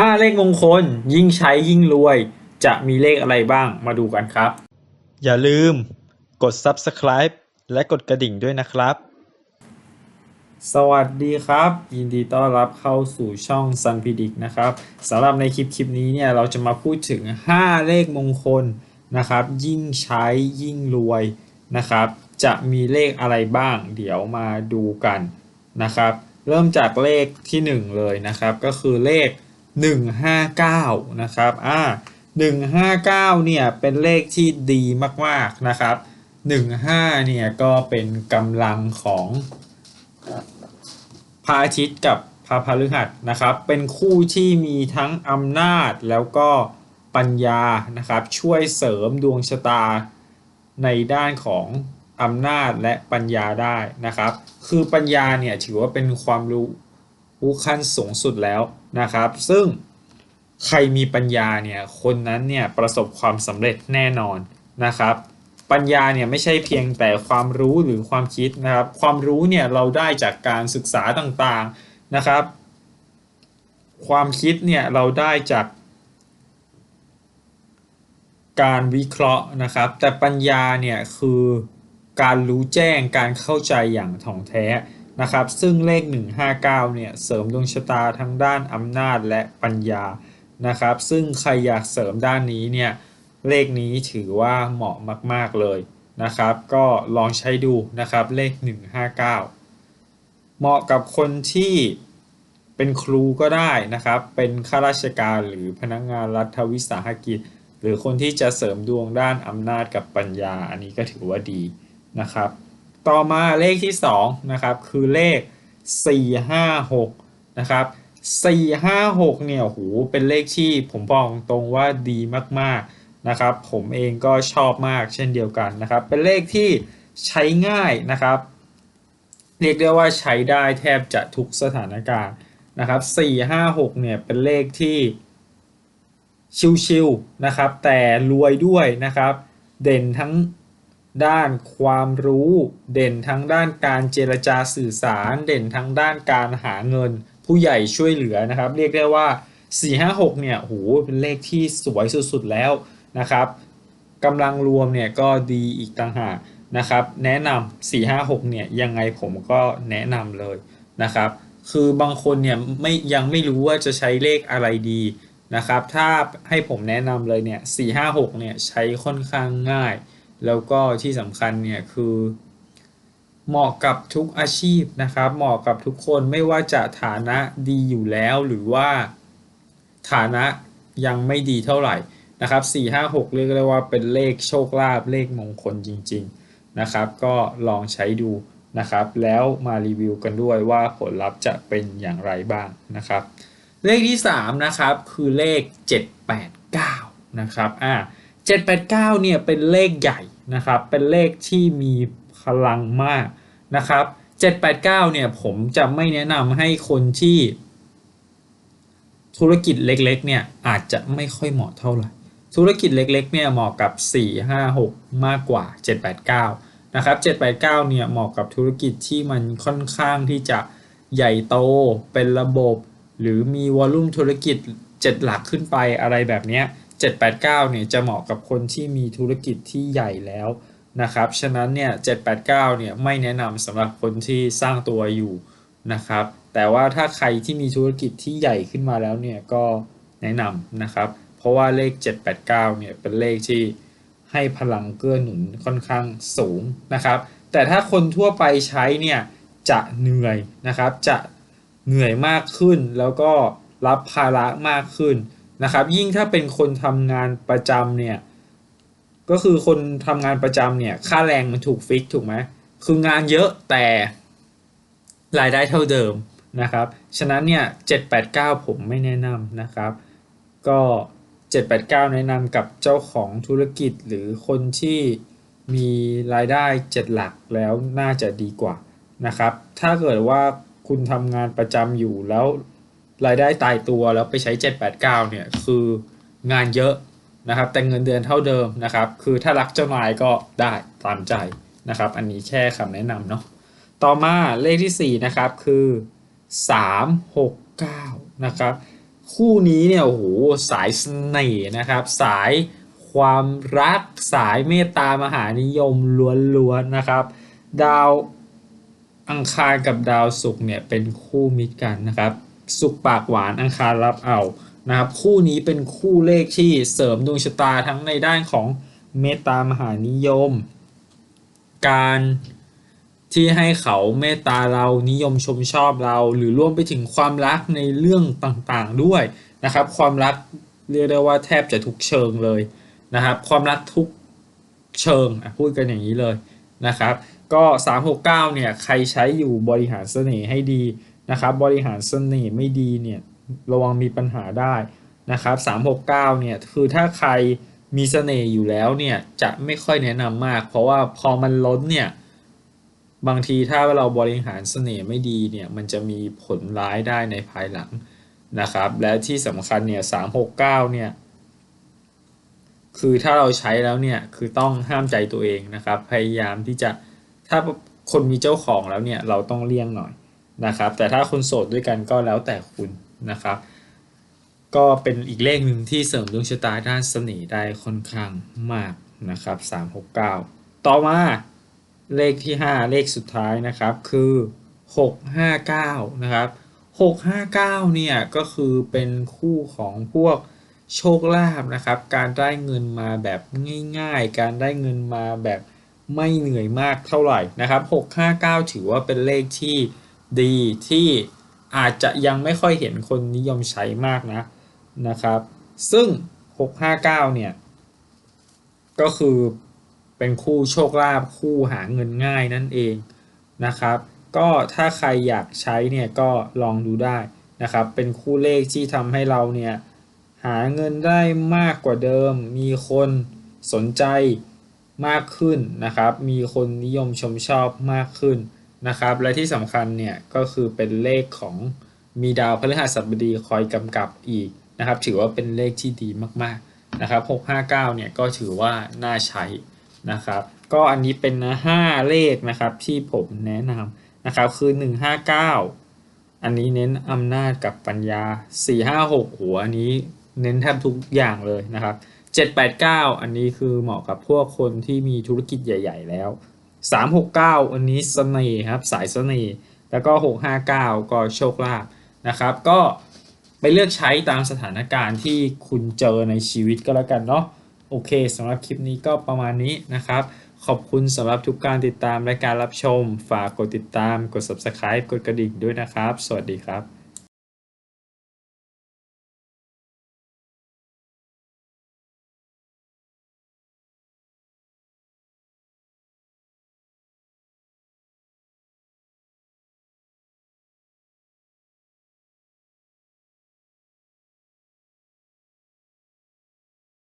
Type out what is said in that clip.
ห้าเลขมงคลยิ่งใช้ยิ่งรวย จะมีเลขอะไรบ้างมาดูกันครับ อย่าลืมกด subscribe และกดกระดิ่งด้วยนะครับ สวัสดีครับ ยินดีต้อนรับเข้าสู่ช่อง Sun p r e d i c t นะครับสำหรับในคลิปคลิปนี้เนี่ยเราจะมาพูดถึง 5 เลขมงคลนะครับ ยิ่งใช้ยิ่งรวยนะครับ จะมีเลขอะไรบ้าง เดี๋ยวมาดูกันนะครับ เริ่มจากเลขที่ 1 เลยนะครับ ก็คือเลข 159 นะครับ อ่า 159 เนี่ย เป็นเลขที่ดีมาก ๆ นะครับ 15 เนี่ย ก็เป็นกำลังของพระอาทิตย์กับพระพฤหัสนะครับ เป็นคู่ที่มีทั้งอำนาจแล้วก็ปัญญา นะครับ ช่วยเสริมดวงชะตาในด้านของอำนาจและปัญญาได้นะครับ คือปัญญาเนี่ยถือว่าเป็นความรู้รู้ขั้นสูงสุดแล้ว นะครับ ซึ่งใครมีปัญญาเนี่ยคนนั้นเนี่ยประสบความสำเร็จแน่นอนนะครับ ปัญญาเนี่ยไม่ใช่เพียงแต่ความรู้หรือความคิดนะครับ ความรู้เนี่ยเราได้จากการศึกษาต่างๆนะครับ ความคิดเนี่ยเราได้จากการวิเคราะห์นะครับ แต่ปัญญาเนี่ยคือการรู้แจ้งการเข้าใจอย่างถ่องแท้ นะครับ ซึ่งเลข 159 เนี่ย เสริมดวงชะตาทั้งด้านอำนาจและปัญญา นะครับ ซึ่งใครอยากเสริมด้านนี้เนี่ย เลขนี้ถือว่าเหมาะมาก ๆ เลยนะครับ ก็ลองใช้ดูนะครับ เลข 159 เหมาะกับคนที่เป็นครูก็ได้นะครับ เป็นข้าราชการหรือพนักงานรัฐวิสาหกิจ หรือคนที่จะเสริมดวงด้านอำนาจกับปัญญา อันนี้ก็ถือว่าดีนะครับ ต่อมาเลขที่2นะครับคือเลข 456นะครับ456เนี่ยโหเป็นเลขที่ผมบอกตรงว่าดีมากๆนะครับ ผมเองก็ชอบมากเช่นเดียวกันนะครับ เป็นเลขที่ใช้ง่ายนะครับ เรียกได้ว่าใช้ได้แทบจะทุกสถานการณ์นะครับ456เนี่ยเป็นเลขที่ชิวๆนะครับ แต่รวยด้วยนะครับ เด่นทั้ง ด้านความรู้ เด่นทั้งด้านการเจรจาสื่อสาร เด่นทั้งด้านการหาเงิน ผู้ใหญ่ช่วยเหลือนะครับ เรียกได้ว่า 456 เนี่ยโหเป็นเลขที่สวยสุดๆแล้วนะครับกำลังรวมเนี่ยก็ดีอีกต่างหากนะครับ แนะนำ456 เนี่ยยังไงผมก็แนะนำเลยนะครับ คือบางคนเนี่ยไม่ยังไม่รู้ว่าจะใช้เลขอะไรดีนะครับ ถ้าให้ผมแนะนำเลยเนี่ย456 เนี่ยใช้ค่อนข้างง่าย แล้วก็ที่สำคัญเนี่ยคือเหมาะกับทุกอาชีพนะครับ เหมาะกับทุกคนไม่ว่าจะฐานะดีอยู่แล้วหรือว่าฐานะยังไม่ดีเท่าไหร่นะครับ4 5 6 เรียกได้ว่าเป็นเลขโชคลาภเลขมงคลจริง ๆนะครับ ก็ลองใช้ดูนะครับ แล้วมารีวิวกันด้วยว่าผลลัพธ์จะเป็นอย่างไรบ้างนะครับ เลขที่ 3 นะครับ คือเลข 789 นะครับอ่า 789เนี่ยเป็นเลขใหญ่นะครับ เป็นเลขที่มีพลังมากนะครับ 789เนี่ยผมจะไม่แนะนำให้คนที่ธุรกิจเล็กๆเนี่ยอาจจะไม่ค่อยเหมาะเท่าไหร่ ธุรกิจเล็กๆเนี่ยเหมาะกับ 4 5 6 มากกว่า 789 นะครับ 789เนี่ยเหมาะกับธุรกิจที่มันค่อนข้างที่จะใหญ่โตเป็นระบบ หรือมีวอลลุ่มธุรกิจ 7 หลักขึ้นไปอะไรแบบนี้ 789เนี่ยจะเหมาะกับคนที่มีธุรกิจที่ใหญ่แล้วนะครับ ฉะนั้นเนี่ย 789 เนี่ยไม่แนะนำสำหรับคนที่สร้างตัวอยู่นะครับ แต่ว่าถ้าใครที่มีธุรกิจที่ใหญ่ขึ้นมาแล้วเนี่ยก็แนะนำนะครับ เพราะว่าเลข 789 เนี่ยเป็นเลขที่ให้พลังเกื้อหนุนค่อนข้างสูงนะครับ แต่ถ้าคนทั่วไปใช้เนี่ยจะเหนื่อยนะครับ จะเหนื่อยมากขึ้นแล้วก็รับภาระมากขึ้น นะครับ ยิ่งถ้าเป็นคนทำงานประจำเนี่ยก็คือคนทำงานประจำเนี่ย ค่าแรงมันถูกฟิกถูกไหมคืองานเยอะแต่รายได้เท่าเดิมนะครับ ฉะนั้นเนี่ย789ผมไม่แนะนำนะครับ ก็789แปดเก้าแนะนำกับเจ้าของธุรกิจหรือคนที่มีรายได้7หลักแล้วน่าจะดีกว่านะครับ ถ้าเกิดว่าคุณทำงานประจำอยู่แล้ว รายได้ตายตัวแล้วไปใช้ 789 เนี่ยคืองานเยอะนะครับแต่เงินเดือนเท่าเดิมนะครับคือถ้ารักเจ้านายก็ได้ตามใจนะครับอันนี้แค่คำแนะนำเนาะต่อมาเลขที่ 4 นะครับคือ 369 นะครับคู่นี้เนี่ยโอ้โหสายเสน่ห์นะครับ สายความรักสายเมตตามหานิยมล้วนๆนะครับ ดาวอังคารกับดาวศุกร์เนี่ยเป็นคู่มิตรกันนะครับ สุขปากหวานอังคารรับเอานะครับคู่นี้เป็นคู่เลขที่เสริมดวงชะตาทั้งในด้านของเมตตามหานิยม การที่ให้เขาเมตตาเรานิยมชมชอบเรา หรือรวมไปถึงความรักในเรื่องต่างๆด้วยนะครับ ความรักเรียกได้ว่าแทบจะทุกเชิงเลยนะครับ ความรักทุกเชิงพูดกันอย่างนี้เลยนะครับ ก็ 369เนี่ยใครใช้อยู่บริหารเสน่ห์ให้ดี นะครับบริหารเสน่ห์ไม่ดีเนี่ยระวังมีปัญหาได้นะครับ369เนี่ยคือถ้าใครมีเสน่ห์อยู่แล้วเนี่ยจะไม่ค่อยแนะนำมาก เพราะว่าพอมันล้นเนี่ยบางทีถ้าเราบริหารเสน่ห์ไม่ดีเนี่ยมันจะมีผลร้ายได้ในภายหลังนะครับ และที่สำคัญเนี่ย369เนี่ยคือถ้าเราใช้แล้วเนี่ยคือต้องห้ามใจตัวเองนะครับ พยายามที่จะถ้าคนมีเจ้าของแล้วเนี่ยเราต้องเลี่ยงหน่อย นะครับ แต่ถ้าคนโสดด้วยกันก็แล้วแต่คุณนะครับ ก็เป็นอีกเลขหนึ่งที่เสริมดวงชะตาด้านเสน่ห์ได้ค่อนข้างมากนะครับ369 ต่อมาเลขที่ 5 เลขสุดท้ายนะครับคือ 659 นะครับ 659 เนี่ยก็คือเป็นคู่ของพวกโชคลาภนะครับ การได้เงินมาแบบง่ายๆ การได้เงินมาแบบไม่เหนื่อยมากเท่าไหร่นะครับ 659 ถือว่าเป็นเลขที่ ดีที่อาจจะยังไม่ค่อยเห็นคนนิยมใช้มากนะนะครับ ซึ่ง 659 เนี่ย ก็คือเป็นคู่โชคลาภคู่หาเงินง่ายนั่นเองนะครับ ก็ถ้าใครอยากใช้เนี่ยก็ลองดูได้นะครับ เป็นคู่เลขที่ทำให้เราเนี่ยหาเงินได้มากกว่าเดิม มีคนสนใจมากขึ้นนะครับ มีคนนิยมชมชอบมากขึ้น นะครับ และที่สำคัญเนี่ยก็คือเป็นเลขของมีดาวพฤหัสบดีคอยกำกับอีกนะครับ ถือว่าเป็นเลขที่ดีมากๆนะครับ 659 เนี่ยก็ถือว่าน่าใช้นะครับ ก็อันนี้เป็นนะ5เลขนะครับที่ผมแนะนำนะครับคือ 159 อันนี้เน้นอำนาจกับปัญญา 456 หัวอันนี้เน้นแทบทุกอย่างเลยนะครับ 789 อันนี้คือเหมาะกับพวกคนที่มีธุรกิจใหญ่ ๆ แล้ว 369อันนี้เสน่ห์ครับสายเสน่ห์แล้วก็659ก็โชคลาภนะครับ ก็ไปเลือกใช้ตามสถานการณ์ที่คุณเจอในชีวิตก็แล้วกันเนาะโอเคสำหรับคลิปนี้ก็ประมาณนี้นะครับ ขอบคุณสำหรับทุกการติดตามและการรับชม ฝากกดติดตามกด subscribe กดกระดิ่งด้วยนะครับ สวัสดีครับ